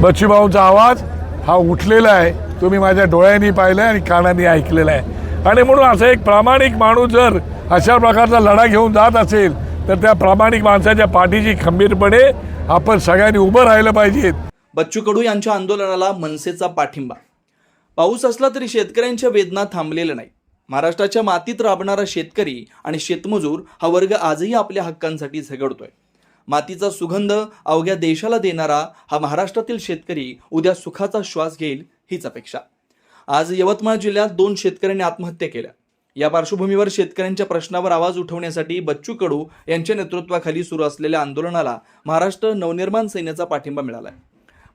बच्चूभाऊचा आवाज हा उठलेला आहे. तुम्ही माझ्या डोळ्यांनी पाहिलं आणि कानाने ऐकलेला आहे. आणि म्हणून असं एक प्रामाणिक माणूस जर अशा प्रकारचा लढा घेऊन जात असेल तर त्या प्रामाणिक माणसाच्या पाठीची खंबीरपणे आपण सगळ्यांनी उभं राहिलं पाहिजेत बच्चू कडू यांच्या आंदोलनाला मनसेचा पाठिंबा. पाऊस असला तरी शेतकऱ्यांच्या वेदना थांबलेल्या नाही महाराष्ट्राच्या मातीत राबणारा शेतकरी आणि शेतमजूर हा वर्ग आजही आपल्या हक्कांसाठी झगडतोय. मातीचा सुगंध अवघ्या देशाला देणारा हा महाराष्ट्रातील शेतकरी उद्या सुखाचा श्वास घेईल हीच अपेक्षा. आज यवतमाळ जिल्ह्यात दोन शेतकऱ्यांनी आत्महत्या केल्या. या पार्श्वभूमीवर शेतकऱ्यांच्या प्रश्नावर आवाज उठवण्यासाठी बच्चू कडू यांच्या नेतृत्वाखाली सुरू असलेल्या आंदोलनाला महाराष्ट्र नवनिर्माण सेनेचा पाठिंबा मिळाला आहे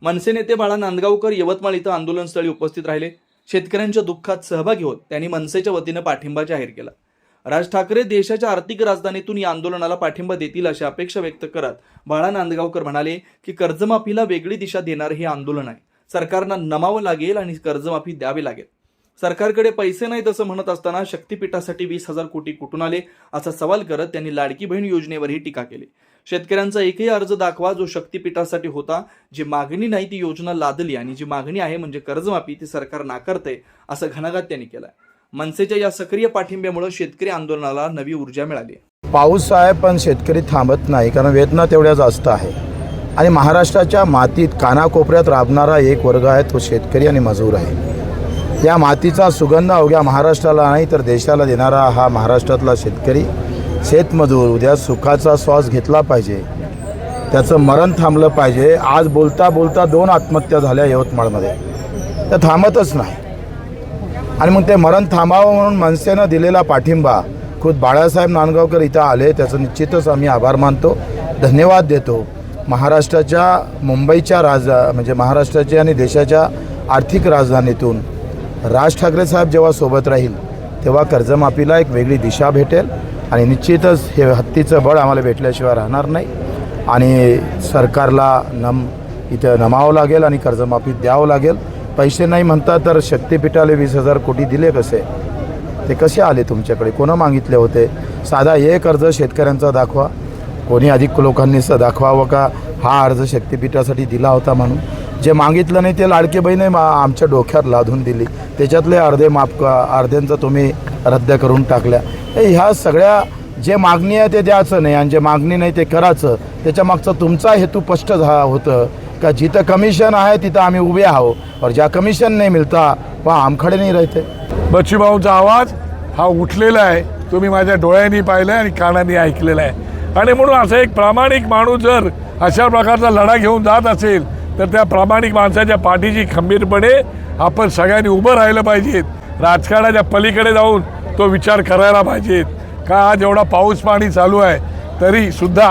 मनसे नेते बाळा नांदगावकर यवतमाळ इथं आंदोलनस्थळी उपस्थित राहिले. शेतकऱ्यांच्या दुःखात सहभागी होत त्यांनी मनसेच्या वतीनं पाठिंबा जाहीर केला. राज ठाकरे देशाच्या आर्थिक राजधानीतून या आंदोलनाला पाठिंबा देतील अशी अपेक्षा व्यक्त करत बाळा नांदगावकर म्हणाले की कर्जमाफीला वेगळी दिशा देणार हे आंदोलन आहे. सरकारना नमावं लागेल आणि कर्जमाफी द्यावी लागेल. सरकारकडे पैसे नाहीत असं म्हणत असताना शक्तीपीठासाठी वीस हजार कोटी कुठून आले असा सवाल करत त्यांनी लाडकी बहीण योजनेवरही टीका केली. शेतकऱ्यांचा एकही अर्ज दाखवा जो शक्तीपीठासाठी होता जी मागणी नाही ती योजना लादली आणि जी मागणी आहे म्हणजे कर्जमाफी ती सरकार नाकारते असं घणाघात त्यांनी केलाय. मनसेच्या या सक्रिय पाठिंब्यामुळे शेतकरी आंदोलनाला नवी ऊर्जा मिळाली. पाऊस आहे पण शेतकरी थांबत नाही कारण वेदना तेवढ्या जास्त आहे. आणि महाराष्ट्राच्या मातीत कानाकोपऱ्यात राबणारा एक वर्ग आहे तो शेतकरी आणि मजूर आहे. या मातीचा सुगंध अवघ्या महाराष्ट्राला नाही तर देशाला देणारा हा महाराष्ट्रातला शेतकरी शेतमजूर उद्या सुखाचा श्वास घेतला पाहिजे. त्याचं मरण थांबलं पाहिजे. आज बोलता बोलता दोन आत्महत्या झाल्या यवतमाळमध्ये. त्या थांबतच नाही. आणि मग ते मरण थांबावं म्हणून मनसेनं दिलेला पाठिंबा खुद बाळासाहेब नांदगावकर इथं आले त्याचं निश्चितच आम्ही आभार मानतो. धन्यवाद देतो. महाराष्ट्राच्या मुंबईच्या राजा म्हणजे महाराष्ट्राच्या आणि देशाच्या आर्थिक राजधानीतून राज ठाकरे साहेब जेव्हा सोबत राहील तेव्हा कर्जमाफीला एक वेगळी दिशा भेटेल आणि निश्चितच हे हत्तीचं बळ आम्हाला भेटल्याशिवाय राहणार नाही. आणि सरकारला नम इथं नमावं लागेल आणि कर्जमाफी द्यावं लागेल. पैसे नाही म्हणता तर शक्तिपीठाला वीस हजार कोटी दिले कसे? ते कसे आले तुमच्याकडे? कोणं मागितले होते? साधा हे अर्ज शेतकऱ्यांचा दाखवा. कोणी अधिक लोकांनी स दाखवावं का? हा अर्ज शक्तिपीठासाठी दिला होता म्हणून. जे मागितलं नाही ते लाडके बहिणी मा आमच्या डोक्यात लादून दिली. त्याच्यातले अर्धे माफ अर्ध्यांचं तुम्ही रद्द करून टाकल्या. हे ह्या सगळ्या जे मागणी आहे ते द्यायचं नाही. आणि जे मागणी नाही ते करायचं. त्याच्या मागचा तुमचा हेतू स्पष्ट झा होतं. का जिथं कमिशन आहे तिथं आम्ही उभे आहो और ज्या कमिशन नाही मिळता वा आमखडे नाही राहते. बच्चूभाऊंचा आवाज हा उठलेला आहे. तुम्ही माझ्या डोळ्यांनी पाहिलं आणि कानाने ऐकलेला आहे. आणि म्हणून असं एक प्रामाणिक माणूस जर अशा प्रकारचा लढा घेऊन जात असेल तर त्या प्रामाणिक माणसाच्या पाठीची खंबीरपणे आपण सगळ्यांनी उभं राहिलं पाहिजेत. राजकारणाच्या पलीकडे जाऊन तो विचार करायला पाहिजेत. का आज एवढा पाऊस पाणी चालू आहे तरी सुद्धा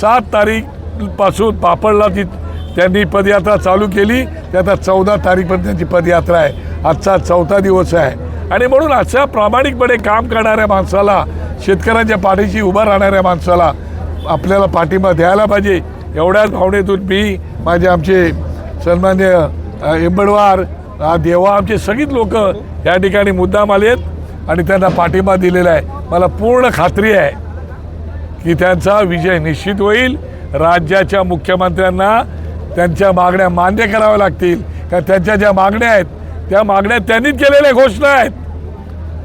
सात तारीखपासून पापडला ती त्यांनी पदयात्रा चालू केली. ते आता चौदा तारीखपर्यंत त्यांची पदयात्रा आहे. आजचा चौथा दिवस आहे. आणि म्हणून अशा प्रामाणिकपणे काम करणाऱ्या माणसाला शेतकऱ्यांच्या पाठीशी उभं राहणाऱ्या माणसाला आपल्याला पाठिंबा द्यायला पाहिजे. एवढ्याच भावनेतून मी माझे आमचे सन्मान्य इंबडवार एंबडवार देवा आमचे सगळीच लोक या ठिकाणी मुद्दाम आले आहेत आणि त्यांना पाठिंबा दिलेला आहे. मला पूर्ण खात्री आहे की त्यांचा विजय निश्चित होईल. राज्याच्या मुख्यमंत्र्यांना त्यांच्या मागण्या मान्य कराव्या लागतील. कारण त्यांच्या ज्या मागण्या आहेत त्या मागण्या त्यांनीच केलेल्या घोषणा आहेत.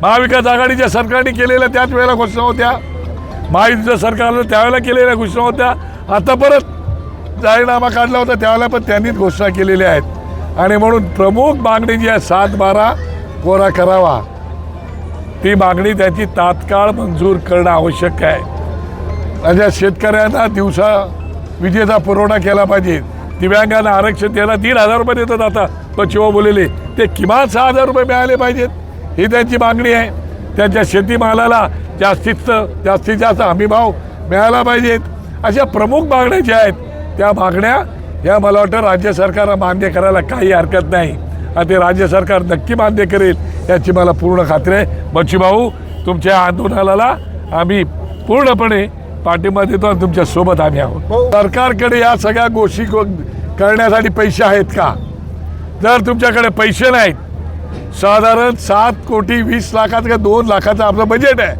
महाविकास आघाडीच्या सरकारने केलेल्या त्याच वेळेला घोषणा होत्या. महायुतीच्या सरकारनं त्यावेळेला केलेल्या घोषणा होत्या. आता परत जाहीरनामा काढला होता त्यावेळेला पण त्यांनीच घोषणा केलेल्या आहेत. आणि म्हणून प्रमुख मागणी जी आहे सात बारा कोरा करावा. ती मागणी त्याची तात्काळ मंजूर करणं आवश्यक आहे. माझ्या शेतकऱ्यांना दिवसा विजेचा पुरवठा केला पाहिजे दिव्यांगांना आरक्षण द्यायला तीन हजार रुपये देतात आता. पश्चिमा बोलेले ते किमान सहा हजार रुपये मिळाले पाहिजेत. ही त्यांची मागणी आहे. त्यांच्या शेतीमालाला जास्तीत जास्तीत जास्त हमीभाव मिळाला पाहिजेत. अशा प्रमुख मागण्या ज्या आहेत त्या मागण्या ह्या मला वाटतं राज्य सरकारला मान्य करायला काही हरकत नाही. आणि ते राज्य सरकार नक्की मान्य करेल याची मला पूर्ण खात्री आहे. बच्चूभाऊ तुमच्या आंदोलनाला आम्ही पूर्णपणे पाठिंबा देतो आणि तुमच्यासोबत आम्ही आहोत. सरकारकडे या सगळ्या गोष्टी को- करण्यासाठी पैसे आहेत का? जर तुमच्याकडे पैसे नाहीत साधारण सात कोटी वीस लाखाचं का दोन लाखाचं आपलं बजेट आहे.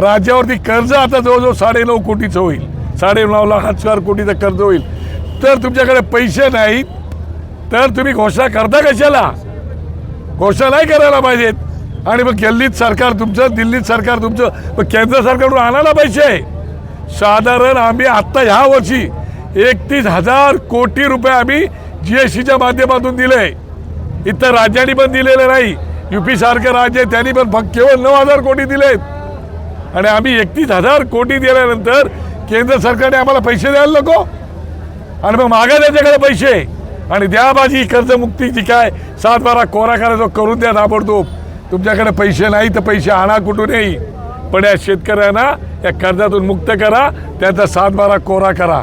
राज्यावरती कर्ज आता जवळजवळ साडेनऊ कोटीचं होईल. साडेनऊ लाख हजार कोटीचं कर्ज होईल. तर तुमच्याकडे पैसे नाहीत तर तुम्ही घोषणा करता कशाला? घोषणा नाही करायला पाहिजेत. आणि मग दिल्लीत सरकार तुमचं दिल्लीत सरकार तुमचं मग केंद्र सरकारकडून आणायला पैसे साधारण आम्ही आत्ता ह्या वर्षी एकतीस हजार कोटी रुपये आम्ही जी एस टीच्या माध्यमातून दिले. इतर राज्यांनी पण दिलेले नाही. युपी सारखं राज्य आहे त्यांनी पण फक्त केवळ नऊ हजार कोटी दिलेत. आणि आम्ही एकतीस हजार कोटी दिल्यानंतर केंद्र सरकारने आम्हाला पैसे द्यायला नको. आणि मग मागा त्याच्याकडे पैसे. आणि द्या माझी कर्जमुक्ती जी काय सात बारा कोरा करायचो करून द्या ताबडतोब. तुमच्याकडे पैसे नाही तर पैसे आणा कुठूनही. पण या शेतकऱ्यांना या कर्जातून मुक्त करा त्यांचा सात बारा कोरा करा.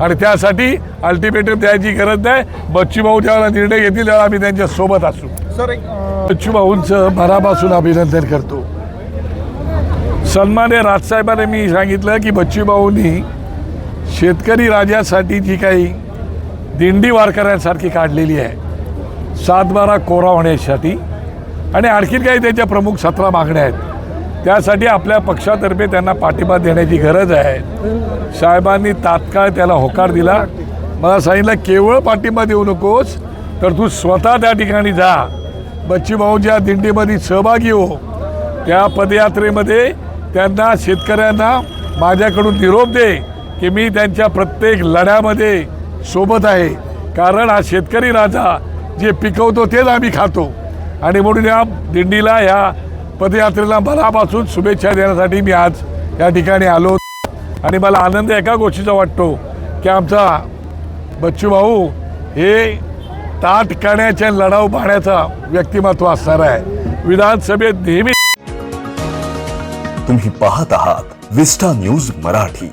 आणि त्यासाठी अल्टिमेटम द्यायची गरज नाही. बच्चूभाऊ ज्यावेळेला निर्णय घेतील त्यावेळेला आम्ही त्यांच्यासोबत असू. सर एक बच्चूभाऊंचं मनापासून अभिनंदन करतो. सन्मान्य राजसाहेबांनी मी सांगितलं की बच्चूभाऊंनी शेतकरी राजासाठी जी काही दिंडी वारकऱ्यांसारखी काढलेली आहे सातबारा कोरा होण्यासाठी. आणि आणखीन काही त्याच्या प्रमुख सतरा मागण्या आहेत. त्यासाठी आपल्या पक्षातर्फे त्यांना पाठिंबा देण्याची गरज आहे. साहेबांनी तात्काळ त्याला होकार दिला. मला सांगितलं केवळ पाठिंबा देऊ नकोस तर तू स्वतः त्या ठिकाणी जा. बच्चीभाऊच्या दिंडीमध्ये सहभागी हो. त्या पदयात्रेमध्ये त्यांना शेतकऱ्यांना माझ्याकडून निरोप दे की मी त्यांच्या प्रत्येक लढ्यामध्ये सोबत आहे. कारण हा शेतकरी राजा जे पिकवतो तेच आम्ही खातो. आणि म्हणून या दिंडीला या पदयात्रेला मनापासून शुभेच्छा देण्यासाठी मी आज या ठिकाणी आलो. आणि मला आनंद एका गोष्टीचा वाटतो की आमचा बच्चू भाऊ हे ताट लढाव लढाऊ पाहण्याचा व्यक्तिमत्व असणार आहे. विधानसभेत नेहमी तुम्ही पाहत आहात विस्टा न्यूज मराठी.